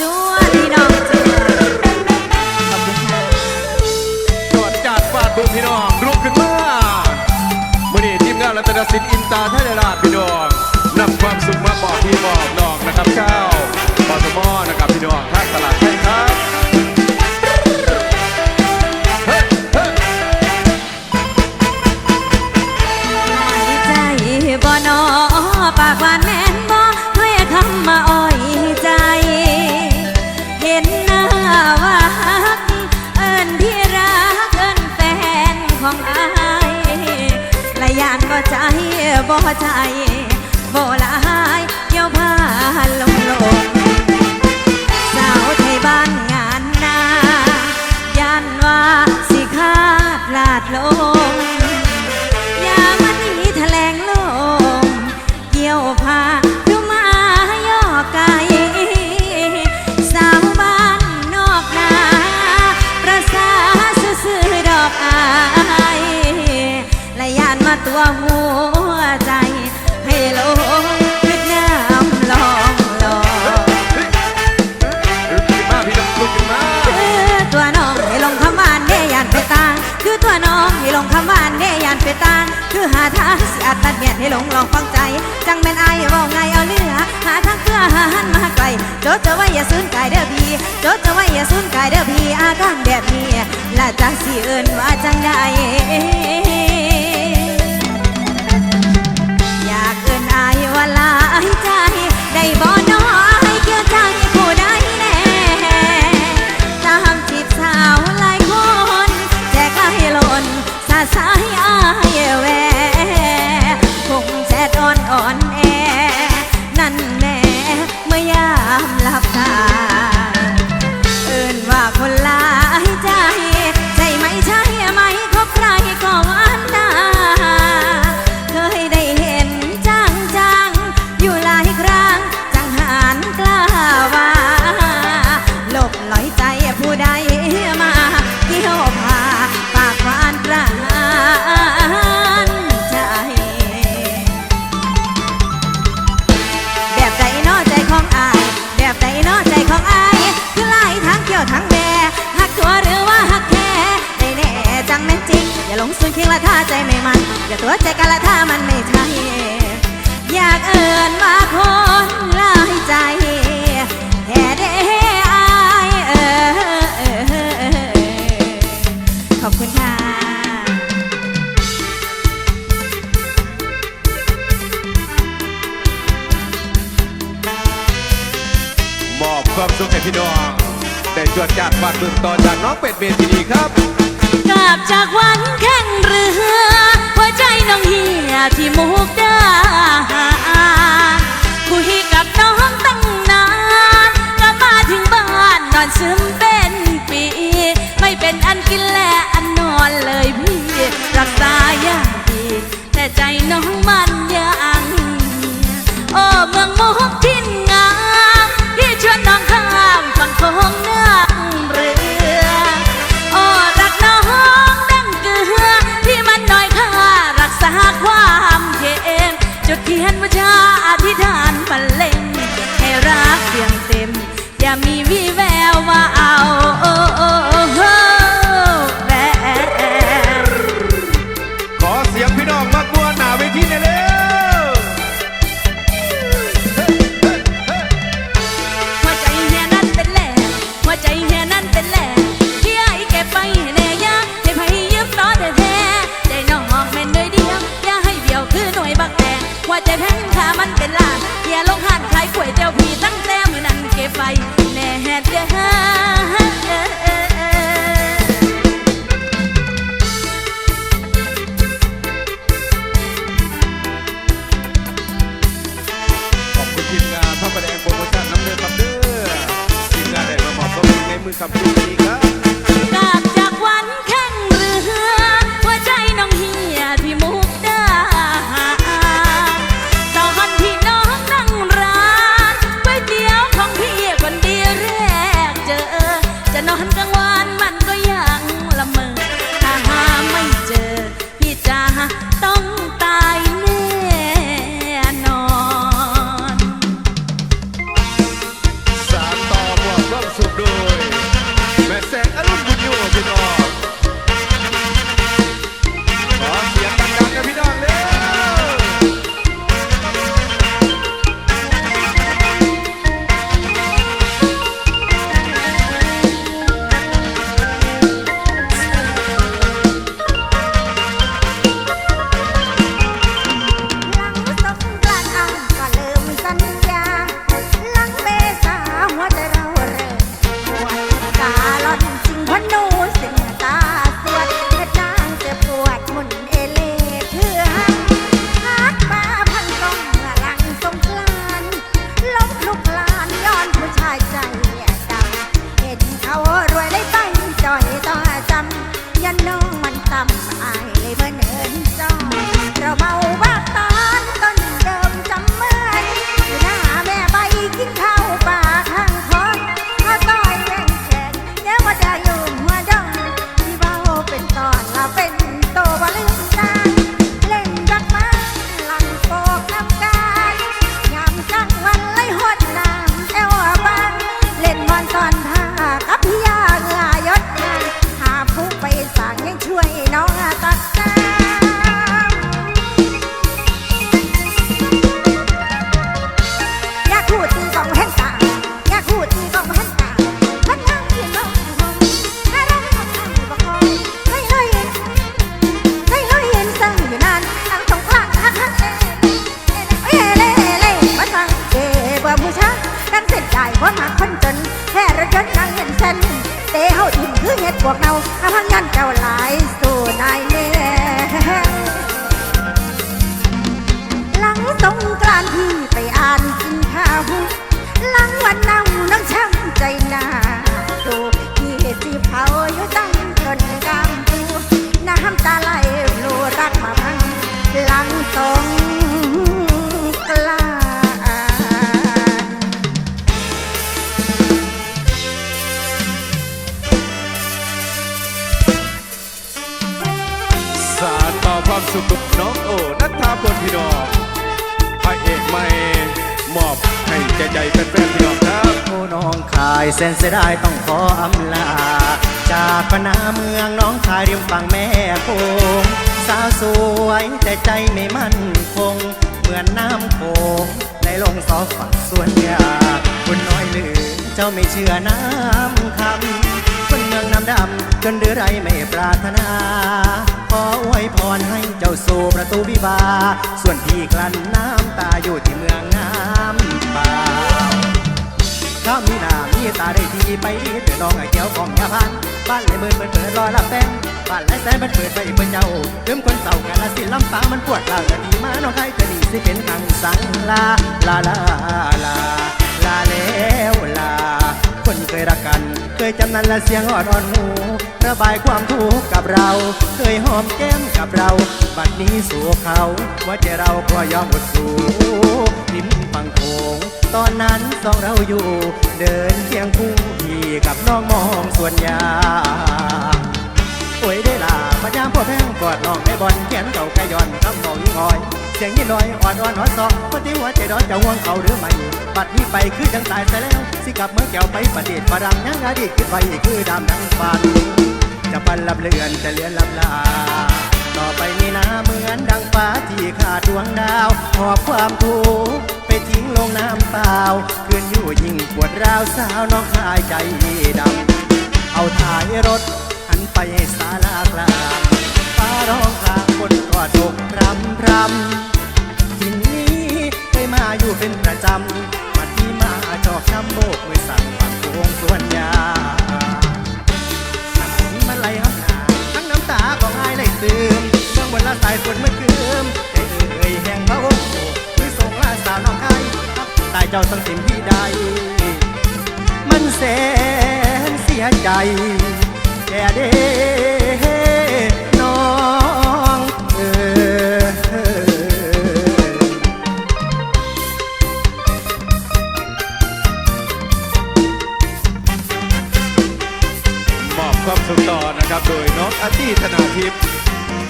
จวดพี่น้องจวดขอบคุณค่ะจอดจัดฟาดบุพี่น้องลุกขึ้นมาเมื่อนี้ทีมงานรัตนสิลป์อินตาท่านราชพี่น้องนำความสุขมาบอกพี่บอกน้องนะครับเจ้าปอสมอนะครับพี่น้องท่าตลาดไทยครับ ใจ จดจะว่าอย่าซื้นกายเด้อพี่จดจะว่าอย่าซื้นกายเด้อพี่อาการแบบนี้ละจักสิเอิ้นว่าจังได้อยากเอิ้นอายว่าลายใจ งละท่าใจไม่มัน อย่าตัวใจกันละท่ามันไม่ใช่ อยากเอิญมาคนลายใจแท้เด้อายเออขอบคุณค่ะมอบความสุขให้พี่น้องแต่จวดจากฝากเบื้องตอนจากน้องเป็ดเมดีครับ กลับจากวันแค่ ลือหัวใจน้องเฮียที่มุกดาคุยกับน้องตั้งนานกลับมาถึงบ้านนอนซึมเป็นปี ไม่เป็นอันกินและอันนอนเลยพี่ รักษาอย่างดี แต่ใจน้องมันยังโอ้เมืองมุกทิ้งงามพี่ชวนน้องข้ามฝั่ง มือ ขายเส้นเสียดายต้องขออำลา จากปนาเมืองน้องขายริมฝั่งแม่คงสาวสวยแต่ใจไม่มั่นคง เหมือนน้ำโขงในลงสอฝักส่วนยาคุณน้อยลือเจ้าไม่เชื่อน้ำคำคนเมืองน้ำดำจนเดือไรไม่ปรารถนา ขออวยพรให้เจ้าสู่ประตูวิวาส่วนพี่กลั้นน้ำตาอยู่ที่เมือง ถ้ามีหน้ามีตาได้ทีไปดีเดี๋ยวน้องไอ้เกี่ยวของยาพัน บ้านเลเบินเปิดเปิดรอรับแฟนบ้านไรแสนมันเปิดไปเปิดเจ้าเริ่มคนเศร้ากันละสิลำปางมันปวดลาวจะดีมาน้องใครจะดีสิเป็นทางสังลาลาลาลา ลาแล้วลา คนเคยรักกัน เคยจำนั้นและเสียงอ่อนอ่อนหูระบายความทุกข์กับเรา เคยหอมแก้มกับเรา บัดนี้สู่เขา ว่าใจเราก็ยอมหมดสู่ริมฝั่งโขงตอนนั้นสองเราอยู่ เดินเคียงคู่พี่กับน้องมองส่วนยางโอ้ยได้ล่ะพยายามพวกแพงกอดน้องได้บอลแขนเก่าไกย้อนคำบอกยิ่งอ่อย เสียงยิ่งน้อยอ่อนอ่อนหอนซอกคนที่หัวใจร้อนจะห่วงเขาหรือไม่บัดนี้ไปคือจังตายซะแล้วสิกลับเมื่อแก้วไปประเด็ดฝรั่งยังอดีตคิดไว้คือดำดังฟันจะปันลับเลือนจะเลือนลับลา ต่อไปนี้นะเหมือนดังฟ้าที่ขาดดวงดาวหอบความทุกข์ไปทิ้งลงน้ำเปล่าคืนอยู่ยิ่งปวดร้าวสาวน้องคายใจดำเอาท้ายรถหันไปศาลากลางฟ้าร้องครา งบนกอดอกรำรำทินนี้เคยมาอยู่เป็นประจำวันที่มาจอกช้ำโบกมือสั่นปักวงส่วนยาทั้งมันไหลห้ำหนาทั้งน้ำตาของอายไหลซึมเมื่องบนละสายฝนมันคืมใจเอ่ยแห่งพระองค์มือส่งลาสาวน้องไอ้ตายเจ้าสังสิมที่ใด มันแสนเสียยใจแก่เด้ โดยน้องอาตี้ธนาทิพย์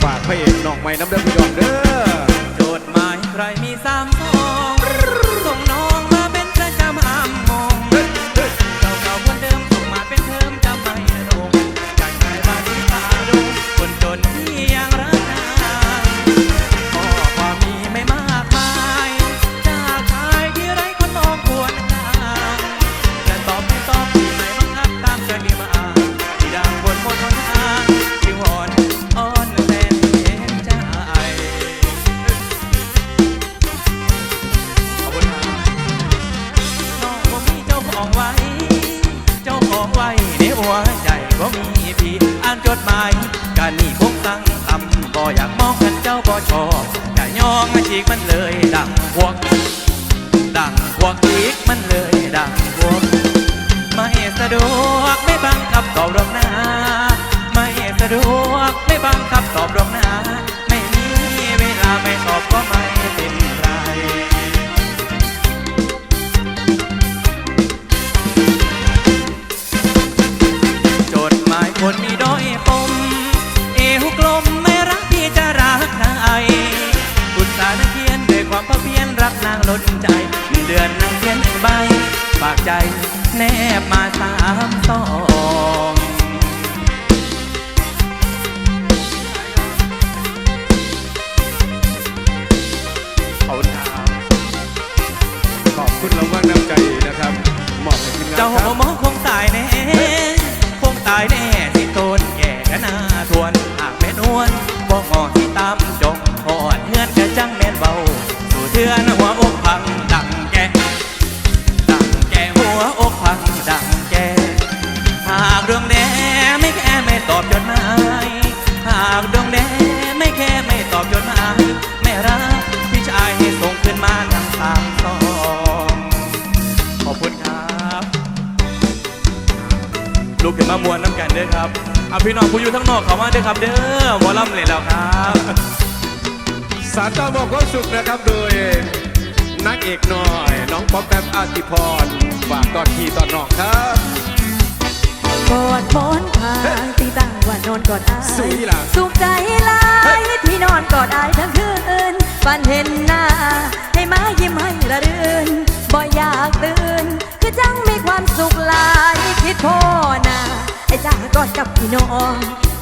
ฝากพระเอกน้องใหม่น้ำเดือดพี่น้องเด้อจดหมายใครมีสามสองส่ง เลยดังวกไม่สะดวกไม่บังคับตอบรองหน้าไม่สะดวกไม่บังคับตอบรองหน้าไม่มีเวลาไม่ตอบก็ไม่เป็นไรจดหมายคนมีด้อยปมเอวกลมไม่รักพี่จะรักใครอุตส่าห์นั่งเขียนด้วยความเพียรรักนางล้นใจเดือน ใจแนบมาสามซองขอบคุณครับขอบคุณรางวัลน้ำใจนะครับมอบให้ทีมงานเจ้าครับ หมอคงตายแน่ คงตายแน่สิโตน ทั้งนอกเขามาเด้อครับเด้อหมอลำเลยแล้วครับสารต่อมอบความสุขนะครับโดยนักเอกน้อย น้องป๊อปแปมอาติพรฝากตอนพี่ตอนน้องครับกอดหมอนข้างตีตั้งว่านอนกอดอายสวยล่ะสุขใจหลายที่นอนกอดอายทั้งคืนฝันเห็นหน้า ให้มายิ้มให้ละรื่นบ่อยากตื่น คือจังมีความสุขหลายคิดพ่อหน้าไอ้จ้ากอดกับพี่น้อง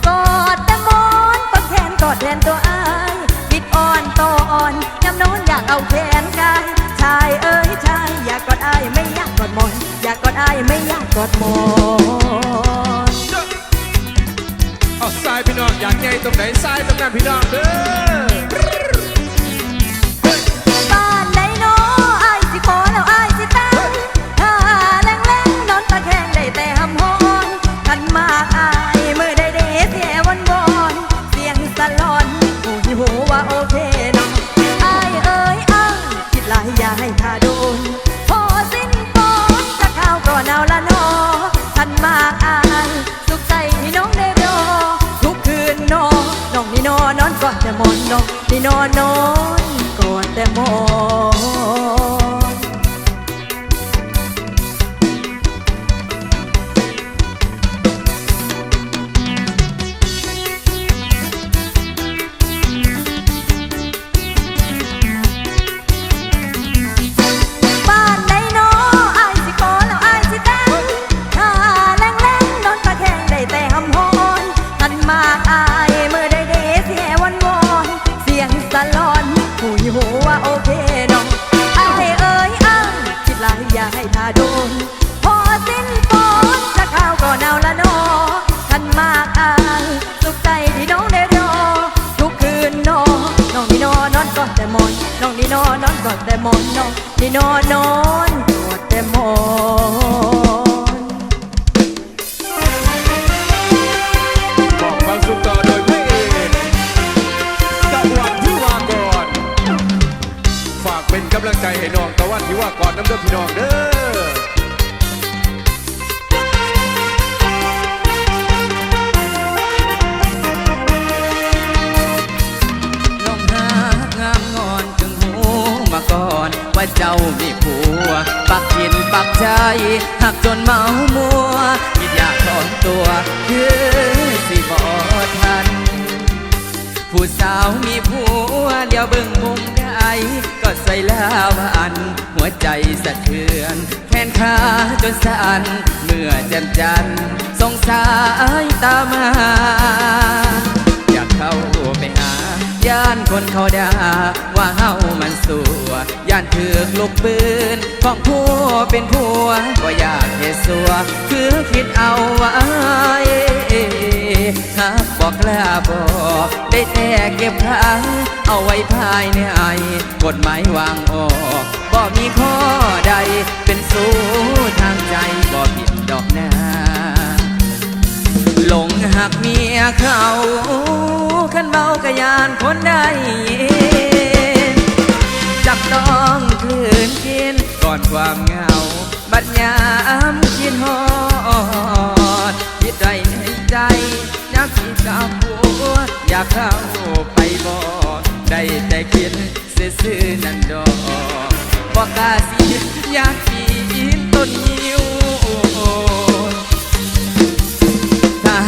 กอดแต่มอนปนแขนกอดแทนตัวอายปิดอ่อนต่ออ่อนยำโน้นอยากเอาแขนกายชายเอ้ยชายอยากกอดอายไม่อยากกอดมอนอยากกอดอายไม่อยากกอดมอนเอาทรายพี่น้องอยากใหญ่ตรงไหนทรายตรงนั้นพี่น้องเด้อ น้องนี่นอนนอนกอดแต่มอง นอกอดแต่มอนนอนที่นอนนอนกอดแต่มอนบอกความสุขต่อโดยพระเอกตะวันที่ว่าก่อน ฝากเป็นกำลังใจให้น้องตะวันที่ว่าก่อน้ำเด้อพี่น้องเด้อาเจ้ามีผัว ปักกินปักใจหักจนเมามัวคิดอยากถอนตัวคือสิบอทัน ผู้สาวมีผัวเดี๋ยวเบิ่งมุมใดก็ใส่ลาวัน หัวใจสะเทือน แขนขาจนสั่นเมื่อแจ่มจันทร์สงสายตามาอยากเข้า ย่านคนเขาด่าว่าเฮามันสัวย่านถือกลูกปืนของผู้เป็นผัวก็อยากเฮ็ดสัวคือคิดเอาไว้หากบอกกล้าบอกได้แต่เก็บขังเอาไว้ภายในไอกฎหมายวางออกบ่มีข้อใดเป็นสู้ทางใจบ่ผิดดอกนา หลงหักเมียเขาขันเมากะยานคนได้ยินจับต้องคืนกินก่อนความเหงา บัดยามคิดฮอดคิดไรในใจอยากสิกับผัวอยากเข้าไปบอกได้แต่คิดซื่อๆนั่นดอกบอกกาสิอยากปีนต้นยิ้ว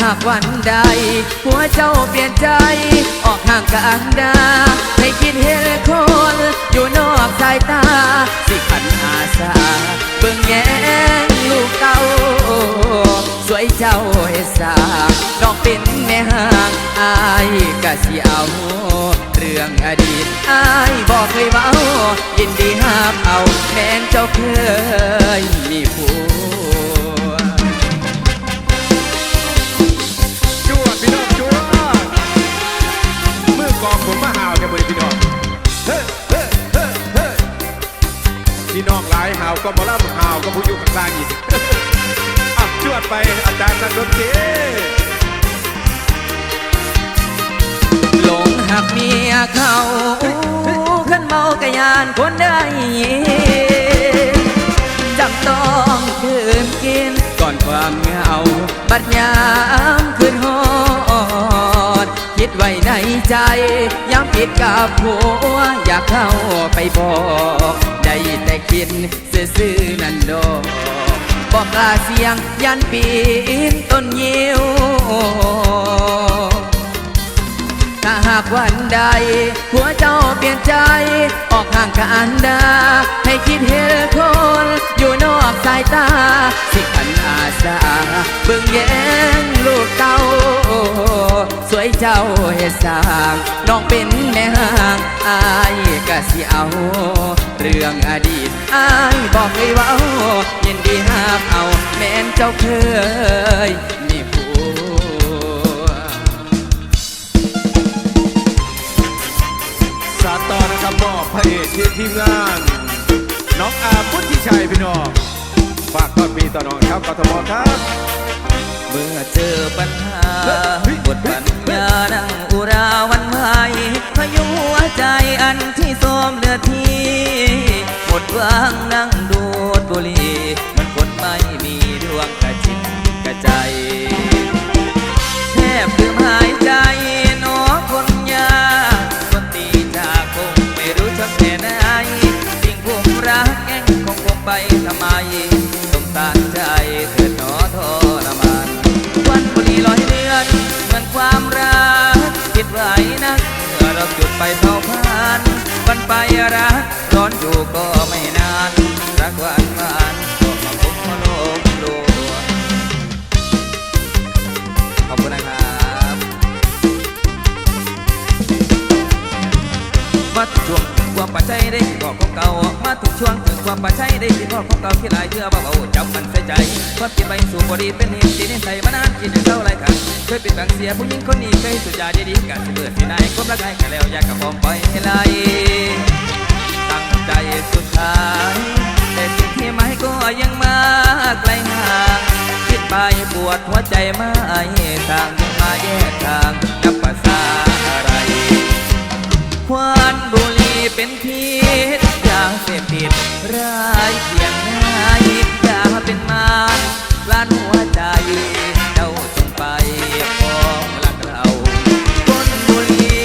าหากวันใด หัวเจ้าเปลี่ยนใจ ออกห่างกลางดาให้คิดเห็นคน อยู่นอกสายตา สิขันอาสา เบิ่งแย่งลูกเก่าสวยเจ้าเฮ็ดสาน้องเป็นแม่ห่างอายกะสิเอา เรื่องอดีตอายบอกเคยเว้า ยินดีห้ามเอา แม้นเจ้าเคยมีผั กองผมมาหาวแกบริพี่น้องเฮ้เฮ้เฮ้เฮ้พี่น้องหลายหาวก็มาล่ำหาวก็ผู้อยู่ข้างล่างอีกอะจวดไปอาจารย์นักดนตรีหลงหักเมียเขาขึ้นเมากะยานคนได้ยินจำต้องคืนกินก่อนความเหงาบัดยามคืนหอดคิด ไว้ในใจย้ำผิดกับผัว อยากเข้าไปบอกได้แต่คิดซื่อๆนั่นดอกบอกลาเสียงยันปีนต้นยิว ถ้าหากวันใด หัวเจ้าเปลี่ยนใจ ออกห่างกันดา ให้คิดเห็นคน อยู่นอกสายตา สิขันอาสาเบิ่งแย้งลูกเต้า สวยเจ้าเฮ็ดสร้างน้องเป็นแม่ห่างอายกะสิเอา เรื่องอดีตอายบอกเลยว่ายินดีห้ามเอา แม้นเจ้าเคยมี พระเอกที่ทีมงาน น้องอาพุทธิชัยพี่น้องฝากต้อนมีต่อน้องครับกทมครับ เมื่อเจอปัญหาบทปัญญาดังอุราวันไหวพายุหัวใจอันที่โทรมเดือดทีหมดวังนั่งดูดบุหรี่มันคนไม่มีดวงกระจิตกระใจ ไปเผาพานวันไปรักร้อนอยู่ก็ไม่นาน รักหวานหวานก็มาพบมาโลกลวงขอบคุณนะครับมาถึงช่วง ความปัจจัยได้ที่บอกของเก่ามาถึงช่วงถึงความปัจจัยได้ที่บอกของเก่าที่หลายเชื่อเบาๆจำมันใส่ใจความคิดไปสู่บดีเป็นเหตุที่นิสัยมานานคิดถึงเท่าไรกันเคยปิดบังเสียผู้หญิงคนนี้เคยสุดยาดีๆกันสิเปิดสินายความรักให้กันแล้วอยากกับพร้อมปให้ไหลตั้งใจสุดท้ายแต่สิ่งที่ไม่ก็ยังมาไกลห่างคิดไปปวดหัวใจไม่ทางยังมาแยกทางนับภาษาอะไรควันบุหรี่ เป็นพิษยาเสพติดร้ายเพียงง่ายยาเป็นมารลั่นหัวใจเจ้าจงไปของรักเราคนบุรี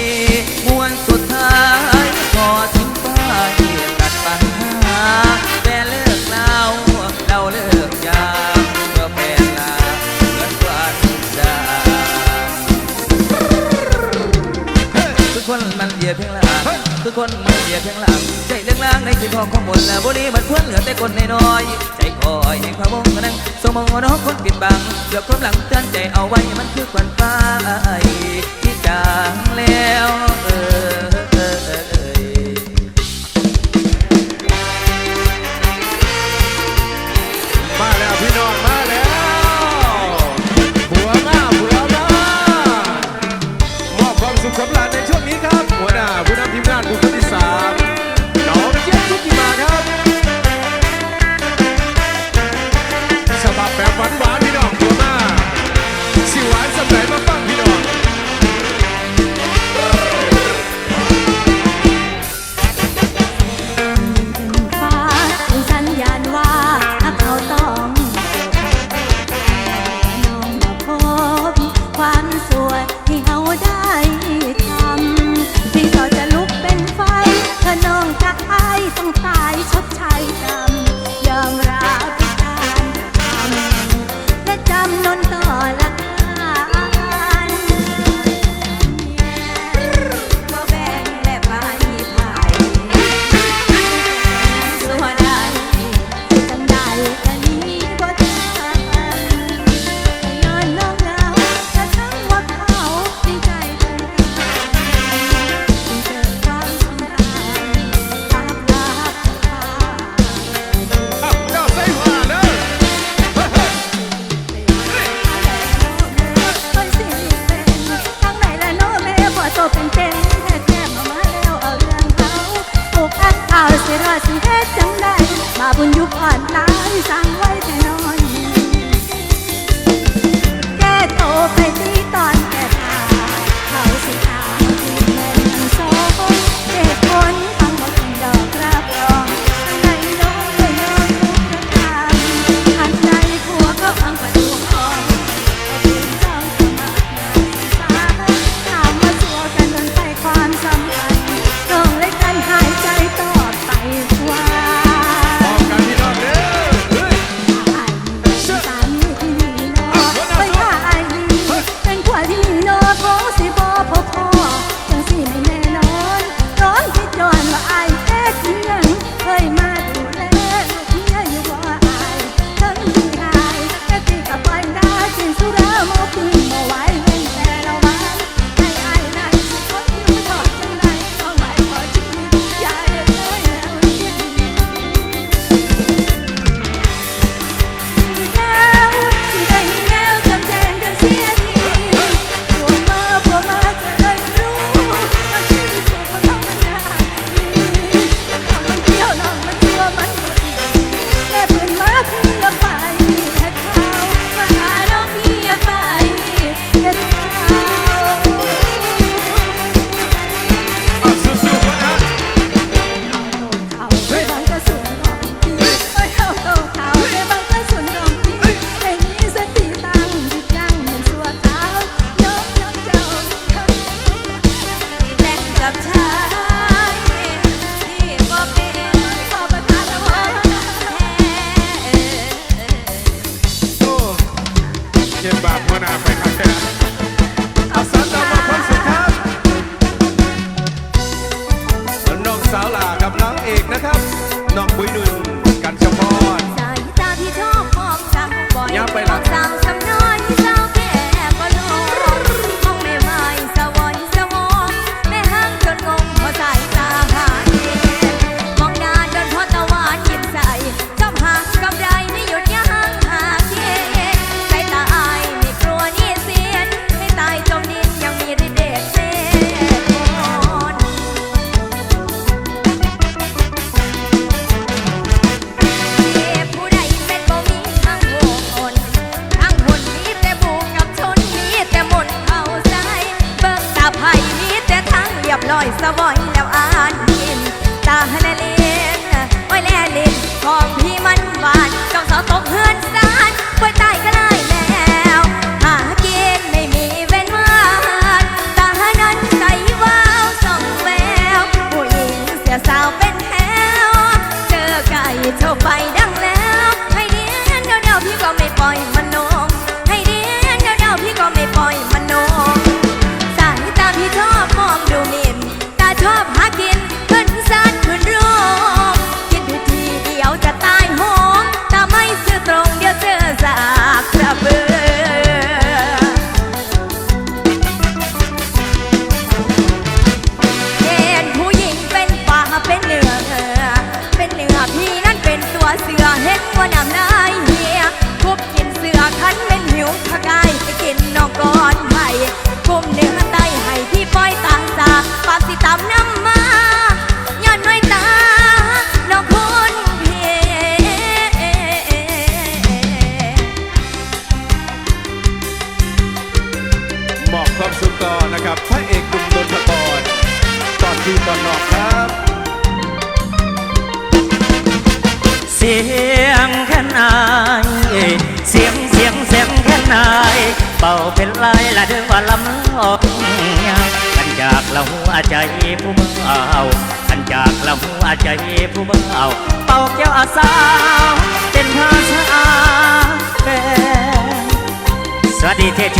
มวนสุดท้ายขอทิ้งไปตัดปัญหาแต่เลิกเราเราเลิกยาเพื่อเปลงาเหมือคว่าทุกจางทุกคนมันเหยียดเพียง คือคนมือเดียเพียงหลังใจเลี้ยงล่างในสีทองของบนและบุรีมันควรเหลือแต่คนในน้อยใจคอยในพระวงนั้นสมองน้องคนปิดบังเหลือความหลังเตือนใจเอาไว้มันคือควันฟ้าที่จางแล้วเออ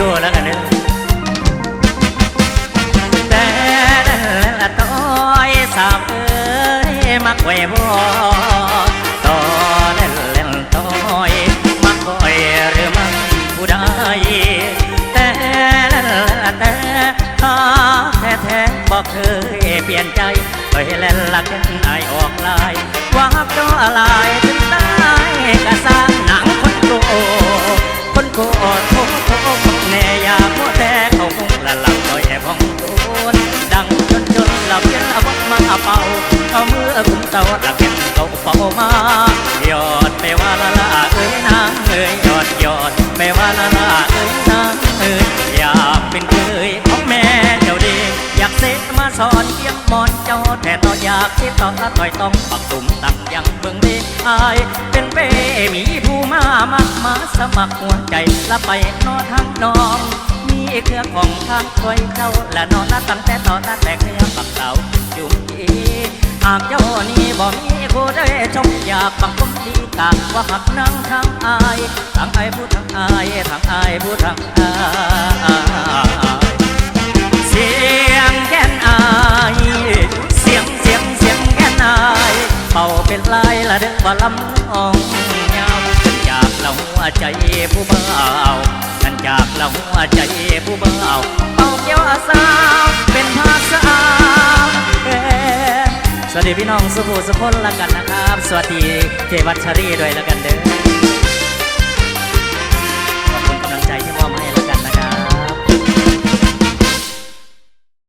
ดีเทชัวแล้วกันเนอะแต่ละต้อยสามเอ้ยมักไว้บ่ตอเล่นเล่นต้อยมักคอยหรือมักผู้ใดแต่ละแต่ถ้าแท้แท้ๆบอกเคยเปลี่ยนใจไปเล่นละกันไอออกลายว่าก็อะไรถึงตายก็สร้างหนัง มาเป่าเอามือกุมเต้าหลับยันเขาเป่ามายอดไปว่าละละเอ้ยนางเอ้ยยอดยอดไปว่าละละเอ้ยนางเอ้ยอยากเป็นเคยของแม่เจ้าดีอยากเสกมาสอนเกียมมอนเจ้าแต่ต่ออยากที่ต่อละต่อยต้องปักตุ่มตักยังเบิ่งดีอายเป็นเป้มีผู้มามักมาสมัครหัวใจละไปนอทางน้องมีเครื่องของทางคอยเจ้าและนอนละตั้งแต่ตอนละแต่เครื่องปักเสา จุ่มอีหากเจ้านี่บ่มีผู้ได้ชมอยากบังคมดีกากว่าหักนางทางอายทางอายผู้ทางอายทางอายผู้ทางอายเสียงแก่นอายเสียงเสียงเสียงแก่นอายเป่าเป็นลายละเด้อว่าลำอง ยาวจากเราหัวใจผู้เบาฉันจากละหัวใจผู้เบาเป่าเกี่ยวอาสาวเป็นภาษาสวัสดีพี่น้องสุภูสุพลละกันนะครับ สวัสดีเทวัชรีด้วยละกันเด้อ